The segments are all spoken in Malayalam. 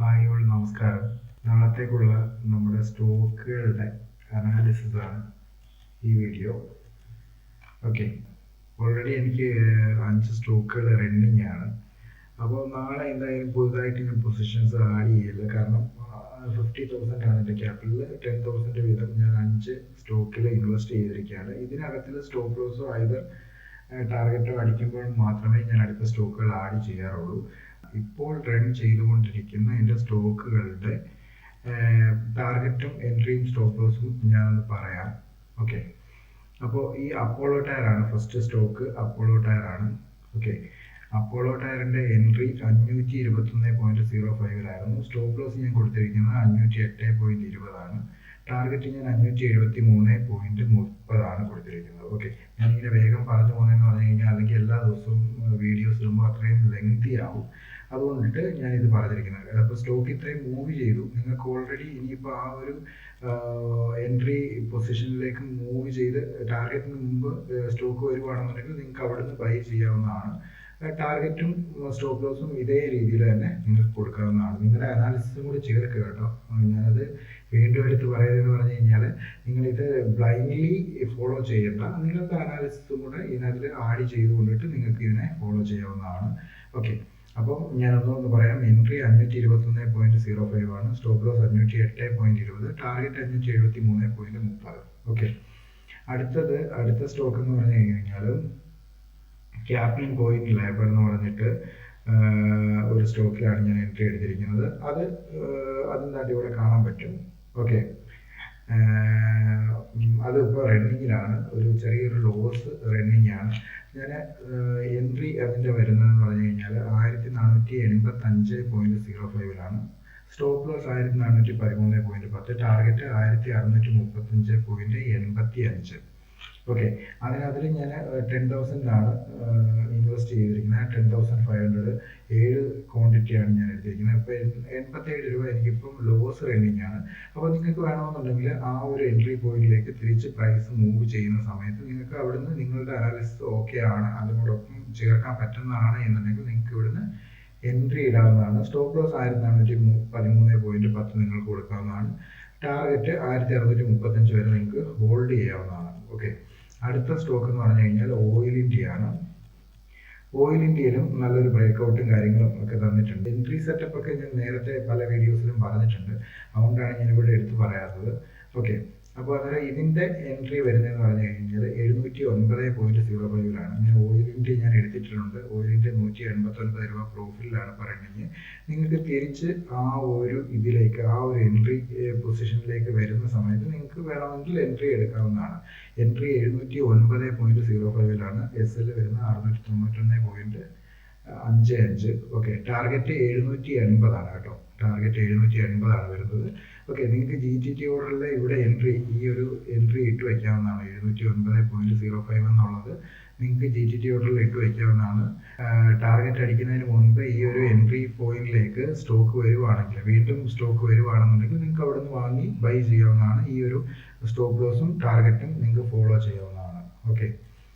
ഹായ് ഓൾ നമസ്കാരം നാളത്തേക്കുള്ള നമ്മുടെ സ്റ്റോക്കുകളുടെ അനാലിസിസ് ആണ് ഈ വീഡിയോ ഓക്കെ ഓൾറെഡി എനിക്ക് അഞ്ച് സ്റ്റോക്കുകൾ റണ്ണിങ് ആണ്. അപ്പോൾ നാളെ എന്തായാലും പുതുതായിട്ട് ഞാൻ പൊസിഷൻസ് ആഡ് ചെയ്യില്ല കാരണം ഫിഫ്റ്റി തൗസൻഡ് ആണ് എന്റെ ക്യാപിറ്റൽ ടെൻ തൗസൻഡ് വീതം ഞാൻ അഞ്ച് സ്റ്റോക്കിൽ ഇൻവെസ്റ്റ് ചെയ്തിരിക്കുകയാണ്. ഇതിനകത്തിൽ സ്റ്റോക്ക് ലോസോ ഐതർ ടാർഗറ്റോ അടിക്കുമ്പോൾ മാത്രമേ ഞാൻ അടുത്ത സ്റ്റോക്കുകൾ ആഡ് ചെയ്യാറുള്ളൂ. ഇപ്പോൾ റൺ ചെയ്തുകൊണ്ടിരിക്കുന്ന എന്റെ സ്റ്റോക്കുകളുടെ ടാർഗറ്റും എൻട്രിയും സ്റ്റോപ്പ് ലോസും ഞാനൊന്ന് പറയാം. ഓക്കെ അപ്പോൾ ഈ അപ്പോളോ ടയറാണ് ഫസ്റ്റ് സ്റ്റോക്ക് അപ്പോളോ ടയറാണ് ഓക്കെ അപ്പോളോ ടയറിന്റെ എൻട്രി അഞ്ഞൂറ്റി ഇരുപത്തൊന്ന് പോയിന്റ് സീറോ ഫൈവിലായിരുന്നു സ്റ്റോപ്പ് ലോസ് ഞാൻ കൊടുത്തിരിക്കുന്നത് അഞ്ഞൂറ്റി എട്ട് പോയിന്റ് ഇരുപതാണ് ടാർഗറ്റ് ഞാൻ അഞ്ഞൂറ്റി എഴുപത്തി മൂന്ന് പോയിന്റ് മുപ്പതാണ് കൊടുത്തിരിക്കുന്നത്. ഓക്കെ ഞാനിങ്ങനെ വേഗം പറഞ്ഞു പോകുന്നതെന്ന് പറഞ്ഞു കഴിഞ്ഞാൽ അല്ലെങ്കിൽ എല്ലാ ദിവസവും വീഡിയോസ് ഇടുമ്പോൾ അത്രയും ലെങ്തി ആവും. അതുകൊണ്ടിട്ട് ഞാൻ ഇത് പറഞ്ഞിരിക്കുന്നത്. അപ്പോൾ സ്റ്റോക്ക് ഇത്രയും മൂവ് ചെയ്തു. നിങ്ങൾക്ക് ഓൾറെഡി ഇനിയിപ്പോൾ ആ ഒരു എൻട്രി പൊസിഷനിലേക്ക് മൂവ് ചെയ്ത് ടാർഗറ്റിന് മുമ്പ് സ്റ്റോക്ക് വരുവാണെന്നുണ്ടെങ്കിൽ നിങ്ങൾക്ക് അവിടെ നിന്ന് ബൈ ചെയ്യാവുന്നതാണ് ടാർഗറ്റും സ്റ്റോപ്പ് ലോസും ഇതേ രീതിയിൽ തന്നെ നിങ്ങൾക്ക് കൊടുക്കാവുന്നതാണ്. നിങ്ങളുടെ അനാലിസിസും കൂടി ചേർക്കുക കേട്ടോ. ഞാനത് വീണ്ടും എടുത്ത് പറയുന്നതെന്ന് പറഞ്ഞു കഴിഞ്ഞാൽ നിങ്ങളിത് ബ്ലൈൻഡ്ലി ഫോളോ ചെയ്യണ്ട. നിങ്ങളുടെ അനാലിസിസും കൂടെ ഇതിനകത്ത് ആഡ് ചെയ്ത് കൊണ്ടിട്ട് നിങ്ങൾക്ക് ഇതിനെ ഫോളോ ചെയ്യാവുന്നതാണ്. ഓക്കെ അപ്പോൾ ഞാൻ ഒന്നൊന്ന് പറയാം. എൻട്രി അഞ്ഞൂറ്റി ഇരുപത്തൊന്ന് പോയിന്റ് സീറോ ഫൈവ് ആണ്. സ്റ്റോപ്പ് ലോസ് അഞ്ഞൂറ്റി എട്ട് പോയിന്റ് ഇരുപത്. ടാർഗറ്റ് അഞ്ഞൂറ്റി എഴുപത്തി മൂന്ന് പോയിന്റ് മുപ്പത്. ഓക്കെ അടുത്തത് അടുത്ത സ്റ്റോക്ക് എന്ന് പറഞ്ഞു കഴിഞ്ഞാൽ ക്യാപ്റ്റൻ പോയിന്റ് ലേബർ എന്ന് പറഞ്ഞിട്ട് ഒരു സ്റ്റോക്കിലാണ് ഞാൻ എൻട്രി എടുത്തിരിക്കുന്നത്. അത് അതിന്റെ അടിയോടെ കാണാൻ പറ്റും. ഓക്കെ അത് ഇപ്പോൾ റണ്ണിങ്ങിലാണ്. ഒരു ചെറിയൊരു ലോസ് റണ്ണിങ്ങാണ്. ഞാൻ എൻട്രി അതിന്റെ വരുന്നതെന്ന് പറഞ്ഞു കഴിഞ്ഞാൽ ആയിരത്തി നാനൂറ്റി എൺപത്തഞ്ച് പോയിന്റ് സീറോ ഫൈവിലാണ് സ്റ്റോപ്പ് ലോസ് ആയിരത്തി നാനൂറ്റി പതിമൂന്ന് പോയിന്റ് പത്ത്. ടാർഗറ്റ് ആയിരത്തി അറുന്നൂറ്റി മുപ്പത്തഞ്ച് പോയിന്റ് എൺപത്തി അഞ്ച് ഓക്കെ അതിനകത്തിൽ ഞാൻ ടെൻ തൗസൻഡാണ് ഇൻവെസ്റ്റ് ചെയ്തിരിക്കുന്നത്. ടെൻ തൗസൻഡ് ഫൈവ് ഹൺഡ്രഡ് ഏഴ് ക്വാണ്ടിറ്റിയാണ് ഞാൻ എടുത്തിരിക്കുന്നത് അപ്പോൾ എൺപത്തേഴ് രൂപ എനിക്കിപ്പം ലോസ് റണ്ണിങ് ആണ്. അപ്പോൾ നിങ്ങൾക്ക് വേണമെന്നുണ്ടെങ്കിൽ ആ ഒരു എൻട്രി പോയിന്റിലേക്ക് തിരിച്ച് പ്രൈസ് മൂവ് ചെയ്യുന്ന സമയത്ത് നിങ്ങൾക്ക് അവിടുന്ന് നിങ്ങളുടെ അനാലിസിസ് ഓക്കെ ആണ്. അതിനോടൊപ്പം ചേർക്കാൻ പറ്റുന്നതാണ് എന്നുണ്ടെങ്കിൽ നിങ്ങൾക്ക് ഇവിടുന്ന് എൻട്രി ഇടാവുന്നതാണ്. സ്റ്റോപ്പ് ലോസ് ആയിരത്തി നാനൂറ്റി പതിമൂന്ന് പോയിന്റ് പത്ത് നിങ്ങൾക്ക് കൊടുക്കാവുന്നതാണ്. ടാർഗറ്റ് ആയിരത്തി അറുന്നൂറ്റി മുപ്പത്തഞ്ച് വരെ നിങ്ങൾക്ക് ഹോൾഡ് ചെയ്യാവുന്നതാണ്. ഓക്കെ അടുത്ത സ്റ്റോക്ക് എന്ന് പറഞ്ഞു കഴിഞ്ഞാൽ ഓയിൽ ഇന്ത്യയാണ് ഓയിൽ ഇന്ത്യയിലും നല്ലൊരു ബ്രേക്ക്ഔട്ടും കാര്യങ്ങളും ഒക്കെ തന്നിട്ടുണ്ട്. എൻട്രി സെറ്റപ്പ് ഒക്കെ ഞാൻ നേരത്തെ പല വീഡിയോസിലും പറഞ്ഞിട്ടുണ്ട്. അതുകൊണ്ടാണ് ഇവിടെ എടുത്തു പറയാത്തത്. ഓക്കെ അപ്പോൾ അത് ഇതിന്റെ എൻട്രി വരുന്നതെന്ന് പറഞ്ഞു കഴിഞ്ഞാൽ എഴുന്നൂറ്റി ഒൻപത് പോയിന്റ് സീറോ ഫൈവിലാണ് ഞാൻ ഓയിലിന്റെ ഞാൻ എടുത്തിട്ടുണ്ട്. ഓയിലിന്റെ നൂറ്റി എൺപത്തൊൻപത് രൂപ പ്രോഫിറ്റിലാണ് പറയുന്നത്. നിങ്ങൾക്ക് തിരിച്ച് ആ ഒരു ഇതിലേക്ക് ആ ഒരു എൻട്രി പൊസിഷനിലേക്ക് വരുന്ന സമയത്ത് നിങ്ങൾക്ക് വേണമെങ്കിൽ എൻട്രി എടുക്കാവുന്നതാണ്. എൻട്രി എഴുന്നൂറ്റി ഒൻപത് പോയിന്റ് സീറോ ഫൈവിലാണ് എസ് എൽ വരുന്ന അറുന്നൂറ്റി തൊണ്ണൂറ്റൊന്ന് പോയിന്റ് അഞ്ച് അഞ്ച്. ഓക്കെ ടാർഗറ്റ് എഴുന്നൂറ്റി എൺപതാണ് കേട്ടോ. ടാർഗറ്റ് എഴുന്നൂറ്റി എൺപതാണ് വരുന്നത്. ഓക്കെ നിങ്ങൾക്ക് ജി ടി ടി ഓർഡറിൽ ഇവിടെ എൻട്രി ഈ ഒരു എൻട്രി ഇട്ട് വയ്ക്കാവുന്നതാണ് എഴുന്നൂറ്റി ഒൻപത് പോയിന്റ് സീറോ ഫൈവ് എന്നുള്ളത് നിങ്ങൾക്ക് ജി ടി ടി ഓർഡറിൽ ഇട്ട് വയ്ക്കാവുന്നതാണ് ടാർഗറ്റ് അടിക്കുന്നതിന് മുൻപ് ഈ ഒരു എൻട്രി പോയിന്റിലേക്ക് സ്റ്റോക്ക് വരുവാണെങ്കിൽ വീണ്ടും സ്റ്റോക്ക് വരുവാണെന്നുണ്ടെങ്കിൽ നിങ്ങൾക്ക് അവിടെ നിന്ന് വാങ്ങി ബൈ ചെയ്യാവുന്നതാണ്. ഈ ഒരു സ്റ്റോപ്പ് ലോസും ടാർഗറ്റും നിങ്ങൾക്ക് ഫോളോ ചെയ്യാവുന്നതാണ്. ഓക്കെ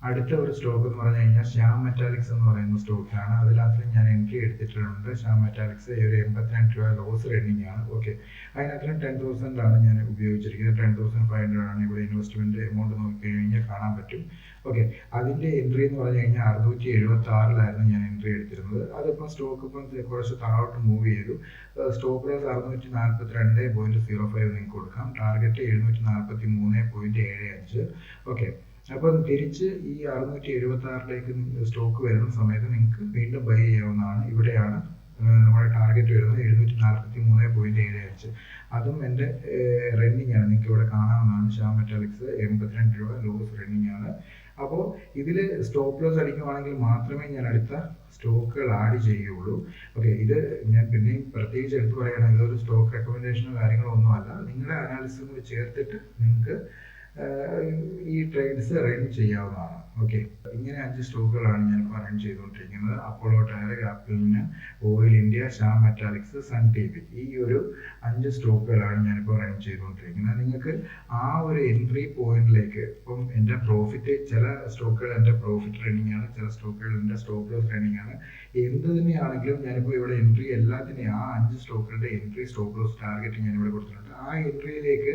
അടുത്ത ഒരു സ്റ്റോക്ക് എന്ന് പറഞ്ഞു കഴിഞ്ഞാൽ ശ്യാം മെറ്റാലിക്സ് എന്ന് പറയുന്ന സ്റ്റോക്കാണ് അതിനകത്ത് ഞാൻ എൻട്രി എടുത്തിട്ടുണ്ട്. ശ്യാം മെറ്റാലിക്സ് ഒരു എൺപത്തിരണ്ട് രൂപ ലോസ് റണ്ണിങ് ആണ്. ഓക്കെ അതിനകത്ത് ടെൻ തൗസൻഡ് ആണ് ഞാൻ ഉപയോഗിച്ചിരിക്കുന്നത്. ടെൻ തൗസൻഡ് ഫൈവ് ഹൺഡ്രഡ് ആണ് ഇവിടെ ഇൻവെസ്റ്റ്മെന്റ് എമൗണ്ട് നോക്കി കഴിഞ്ഞാൽ കാണാൻ പറ്റും. ഓക്കെ അതിന്റെ എൻട്രി എന്ന് പറഞ്ഞു കഴിഞ്ഞാൽ അറുന്നൂറ്റി എഴുപത്തി ആറിലായിരുന്നു ഞാൻ എൻട്രി എടുത്തിരുന്നത്. അതിപ്പോൾ സ്റ്റോക്ക് ഇപ്പം കുറച്ച് താഴോട്ട് മൂവ് ചെയ്തു. സ്റ്റോക്ക് പ്രൈസ് അറുന്നൂറ്റി നാൽപ്പത്തി രണ്ട് പോയിന്റ് സീറോ ഫൈവ് നിങ്ങൾക്ക് കൊടുക്കാം. ടാർഗറ്റ് എഴുന്നൂറ്റി നാൽപ്പത്തി മൂന്ന് പോയിന്റ് ഏഴ് അഞ്ച്. ഓക്കെ അപ്പം തിരിച്ച് ഈ അറുന്നൂറ്റി എഴുപത്തി ആറിലേക്ക് സ്റ്റോക്ക് വരുന്ന സമയത്ത് നിങ്ങൾക്ക് വീണ്ടും ബൈ ചെയ്യാവുന്നതാണ്. ഇവിടെയാണ് നമ്മുടെ ടാർഗറ്റ് വരുന്നത് എഴുന്നൂറ്റി നാൽപ്പത്തി മൂന്ന് പോയിന്റ് ഏഴ് അഞ്ച്. അതും എന്റെ റണ്ണിങ് ആണ്. നിങ്ങൾക്ക് ഇവിടെ കാണാവുന്നതാണ് ഷാ മെറ്റാലിക്സ് എൺപത്തിരണ്ട് രൂപ ലോസ് റണ്ണിങ് ആണ്. അപ്പോൾ ഇതിൽ സ്റ്റോപ്പ് ലോസ് അടിക്കുവാണെങ്കിൽ മാത്രമേ ഞാൻ അടുത്ത സ്റ്റോക്കുകൾ ആഡ് ചെയ്യുകയുള്ളൂ ഓക്കെ ഇത് ഞാൻ പിന്നെയും പ്രത്യേകിച്ച് എടുത്തു പറയുകയാണെങ്കിൽ ഒരു സ്റ്റോക്ക് റെക്കമെൻഡേഷനോ കാര്യങ്ങളോ ഒന്നുമല്ല. നിങ്ങളുടെ അനാലിസിസ് കൂടി ചേർത്തിട്ട് നിങ്ങൾക്ക് ഈ ട്രെയിൻസ് റൺ ചെയ്യാവുന്നതാണ്. ഓക്കെ ഇങ്ങനെ അഞ്ച് സ്റ്റോക്കുകളാണ് ഞാൻ ഇപ്പോൾ റൺ ചെയ്തുകൊണ്ടിരിക്കുന്നത്. Apollo tyre ആപ്പിളിന് oil India Shyam Metalics Sun T V ഈ ഒരു അഞ്ച് സ്റ്റോക്കുകളാണ് ഞാനിപ്പോൾ റൺ ചെയ്തുകൊണ്ടിരിക്കുന്നത്. നിങ്ങൾക്ക് ആ ഒരു എൻട്രി പോയിന്റിലേക്ക് ഇപ്പം എന്റെ പ്രോഫിറ്റ് ചില സ്റ്റോക്കുകൾ എന്റെ പ്രോഫിറ്റ് റണ്ണിങ് ആണ് ചില സ്റ്റോക്കുകൾ എന്റെ സ്റ്റോക്ക് ലോസ് റണ്ണിങ് ആണ്. എന്ത് തന്നെയാണെങ്കിലും ഞാനിപ്പോൾ ഇവിടെ എൻട്രി എല്ലാത്തിനെയും ആ അഞ്ച് സ്റ്റോക്കുകളുടെ എൻട്രി സ്റ്റോക്ക് ലോസ് ടാർഗറ്റ് ഇവിടെ കൊടുത്തിട്ടുണ്ട്. ആ എൻട്രിയിലേക്ക്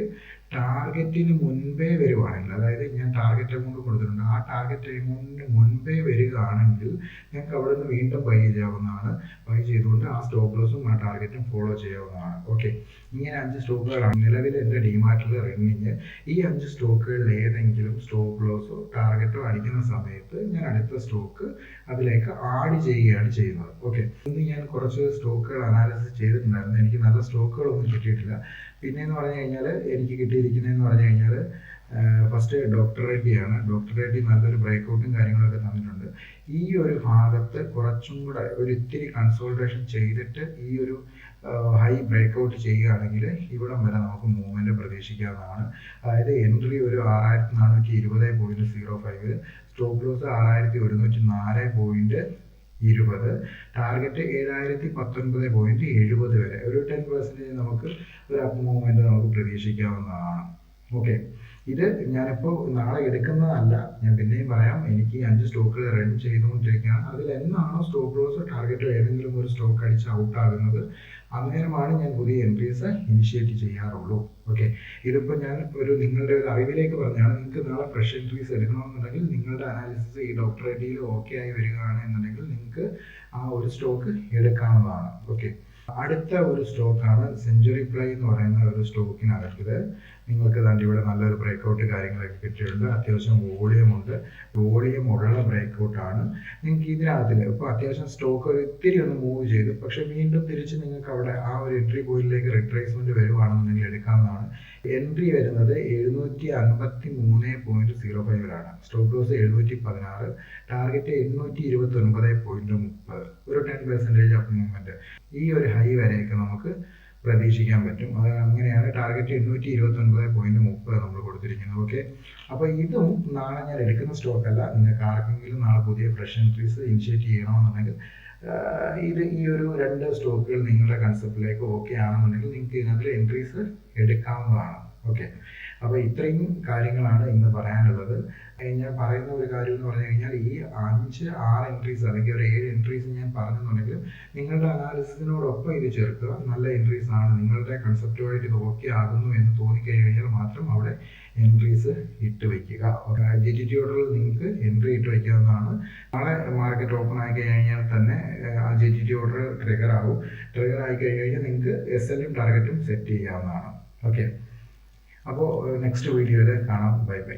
ടാർഗറ്റിന് മുൻപേ വരുവാണെങ്കിൽ അതായത് ഞാൻ ടാർഗറ്റ് എമൗണ്ട് കൊടുത്തിട്ടുണ്ട്. ആ ടാർഗറ്റ് എമൗണ്ടിന് മുൻപേ വരികയാണെങ്കിൽ ഞങ്ങൾക്ക് അവിടെ നിന്ന് വീണ്ടും ബൈ ചെയ്യാവുന്നതാണ്. ബൈ ചെയ്തുകൊണ്ട് ആ സ്റ്റോപ്പ് ലോസും ആ ടാർഗറ്റും ഫോളോ ചെയ്യാവുന്നതാണ്. ഓക്കെ ഇങ്ങനെ അഞ്ച് സ്റ്റോക്കുകളാണ് നിലവിൽ എന്റെ ഡിമാർട്ടിൽ റണ്ണിങ് ഈ അഞ്ച് സ്റ്റോക്കുകളിൽ ഏതെങ്കിലും സ്റ്റോപ്പ് ലോസോ ടാർഗറ്റോ അടിക്കുന്ന സമയത്ത് ഞാൻ അടുത്ത സ്റ്റോക്ക് അതിലേക്ക് ആഡ് ചെയ്യുകയാണ് ചെയ്യുന്നത്. ഓക്കെ ഇന്ന് ഞാൻ കുറച്ച് സ്റ്റോക്കുകൾ അനാലിസിസ് ചെയ്തിട്ടുണ്ടായിരുന്നു. എനിക്ക് നല്ല സ്റ്റോക്കുകളൊന്നും കിട്ടിയിട്ടില്ല. പിന്നെ എന്ന് പറഞ്ഞു കഴിഞ്ഞാൽ എനിക്ക് കിട്ടിയിരിക്കുന്നതെന്ന് പറഞ്ഞു കഴിഞ്ഞാൽ ഫസ്റ്റ് ഡോക്ടർ റെഡ്ഡിയാണ് ഡോക്ടർ റെഡ്ഡി നല്ലൊരു ബ്രേക്കൗട്ടും കാര്യങ്ങളൊക്കെ തന്നിട്ടുണ്ട്. ഈ ഒരു ഭാഗത്ത് കുറച്ചും കൂടെ ഒരു ഇത്തിരി കൺസോൾട്ടേഷൻ ചെയ്തിട്ട് ഈ ഒരു ഹൈ ബ്രേക്കൗട്ട് ചെയ്യുകയാണെങ്കിൽ ഇവിടം വരെ നമുക്ക് മൂവ്മെന്റ് പ്രതീക്ഷിക്കാവുന്നതാണ്. അതായത് എൻട്രി ഒരു ആറായിരത്തി നാനൂറ്റി ഇരുപത് point zero five stop loss ആറായിരത്തി ഒരുന്നൂറ്റി നാല് പോയിന്റ് ഇരുപത് ടാർഗറ്റ് ഏഴായിരത്തി പത്തൊൻപത് പോയിന്റ് എഴുപത് വരെ. ഒരു ടെൻ പെർസെന്റേജ് നമുക്ക് ഒരു അപ്പ് മൂവ്മെന്റ് നമുക്ക് പ്രതീക്ഷിക്കാവുന്നതാണ്. ഓക്കെ ഇത് ഞാനിപ്പോൾ നാളെ എടുക്കുന്നതല്ല. ഞാൻ പിന്നെയും പറയാം. എനിക്ക് അഞ്ച് സ്റ്റോക്കുകൾ റൺ ചെയ്തുകൊണ്ടിരിക്കുകയാണ്. അതിൽ എന്നാണോ സ്റ്റോപ്പ് ലോസ് ടാർഗറ്റ് ഏതെങ്കിലും ഒരു സ്റ്റോക്ക് അടിച്ച് ഔട്ട് ആകുന്നത് അന്നേരമാണ് ഞാൻ പുതിയ എൻട്രീസ് ഇനിഷ്യേറ്റ് ചെയ്യാറുള്ളൂ. ഓക്കെ ഇതിപ്പോൾ ഞാൻ ഒരു നിങ്ങളുടെ ഒരു അറിവിലേക്ക് പറഞ്ഞാണ്. നിങ്ങൾക്ക് നാളെ ഫ്രഷ് എൻട്രീസ് എടുക്കണമെന്നുണ്ടെങ്കിൽ നിങ്ങളുടെ അനാലിസിസ് ഈ ഡോക്ടർ ഐഡിയിൽ ഓക്കെ ആയി വരികയാണ് എന്നുണ്ടെങ്കിൽ നിങ്ങൾക്ക് ആ ഒരു സ്റ്റോക്ക് എടുക്കാവുന്നതാണ്. ഓക്കെ അടുത്ത ഒരു സ്റ്റോക്കാണ് സെഞ്ചുറി പ്ലൈ എന്ന് പറയുന്ന ഒരു സ്റ്റോക്കിനകത്ത് നിങ്ങൾക്ക് തന്നെ ഇവിടെ നല്ലൊരു ബ്രേക്കൗട്ട് കാര്യങ്ങളൊക്കെ കിട്ടിയിട്ടുണ്ട്. അത്യാവശ്യം വോളിയം ഉണ്ട്. വോളിയം ഉള്ള ബ്രേക്കൗട്ടാണ് നിങ്ങൾക്ക് ഇതിനകത്തിൽ ഇപ്പോൾ അത്യാവശ്യം സ്റ്റോക്ക് ഒത്തിരി ഒന്ന് മൂവ് ചെയ്തു. പക്ഷേ വീണ്ടും തിരിച്ച് നിങ്ങൾക്ക് അവിടെ ആ ഒരു എൻട്രി പോയിന്റിലേക്ക് റിട്രേസ്മെന്റ് വരുവാണെന്നുണ്ടെങ്കിൽ എടുക്കാവുന്നതാണ്. എൻട്രി വരുന്നത് എഴുന്നൂറ്റി അൻപത്തി മൂന്ന് പോയിന്റ് സീറോ ഫൈവിലാണ് സ്റ്റോക്ക് ലോസ് എഴുന്നൂറ്റി പതിനാറ് ടാർഗറ്റ് എണ്ണൂറ്റി ഇരുപത്തി ഒൻപത് പോയിന്റ് മുപ്പത്. ഒരു ടെൻ പെർസെന്റേജ് അപ്പ് മൂവ്മെന്റ് ഈ ഒരു ഹൈ വരെയൊക്കെ നമുക്ക് പ്രതീക്ഷിക്കാൻ പറ്റും. അത് അങ്ങനെയാണ് ടാർഗറ്റ് എണ്ണൂറ്റി ഇരുപത്തി ഒൻപത് പോയിന്റ് മുപ്പത് നമ്മൾ കൊടുത്തിരിക്കുന്നത്. ഓക്കെ അപ്പോൾ ഇതും നാളെ ഞാൻ എടുക്കുന്ന സ്റ്റോക്ക് അല്ല. നിങ്ങൾക്ക് ആർക്കെങ്കിലും നാളെ പുതിയ ഫ്രഷ് എൻട്രീസ് ഇനിഷ്യേറ്റ് ചെയ്യണമെന്നുണ്ടെങ്കിൽ ഇത് ഈ ഒരു രണ്ട് സ്റ്റോക്കുകൾ നിങ്ങളുടെ കൺസെപ്റ്റിലേക്ക് ഓക്കെ ആണെന്നുണ്ടെങ്കിൽ നിങ്ങൾക്ക് ഇതിനകത്ത് എൻട്രീസ് എടുക്കാവുന്നതാണ്. ഓക്കെ അപ്പോൾ ഇത്രയും കാര്യങ്ങളാണ് ഇന്ന് പറയാനുള്ളത്. ഞാൻ പറയുന്ന ഒരു കാര്യം എന്ന് പറഞ്ഞു കഴിഞ്ഞാൽ ഈ അഞ്ച് ആറ് എൻട്രീസ് അല്ലെങ്കിൽ ഒരു ഏഴ് എൻട്രീസ് ഞാൻ പറഞ്ഞെന്നുണ്ടെങ്കിലും നിങ്ങളുടെ അനാലിസിസിനോടൊപ്പം ഇത് ചേർക്കുക. നല്ല എൻട്രീസ് ആണ്. നിങ്ങളുടെ കൺസെപ്റ്റുമായിട്ട് ഇത് ഓക്കെ ആകുന്നു എന്ന് തോന്നിക്കഴിഞ്ഞാൽ മാത്രം അവിടെ എൻട്രീസ് ഇട്ട് വയ്ക്കുക ജി ടി ടി ഓർഡറിൽ നിങ്ങൾക്ക് എൻട്രി ഇട്ട് വയ്ക്കാവുന്നതാണ് നാളെ മാർക്കറ്റ് ഓപ്പൺ ആയി കഴിഞ്ഞാൽ തന്നെ ആ G T T order trigger ആകും ട്രിഗർ ആയി കഴിഞ്ഞു കഴിഞ്ഞാൽ നിങ്ങൾക്ക് എസ് എല്ലും ടാർഗറ്റും സെറ്റ് ചെയ്യാവുന്നതാണ്. ഓക്കെ? അപ്പോൾ നെക്സ്റ്റ് വീഡിയോയിൽ കാണാം. Bye bye.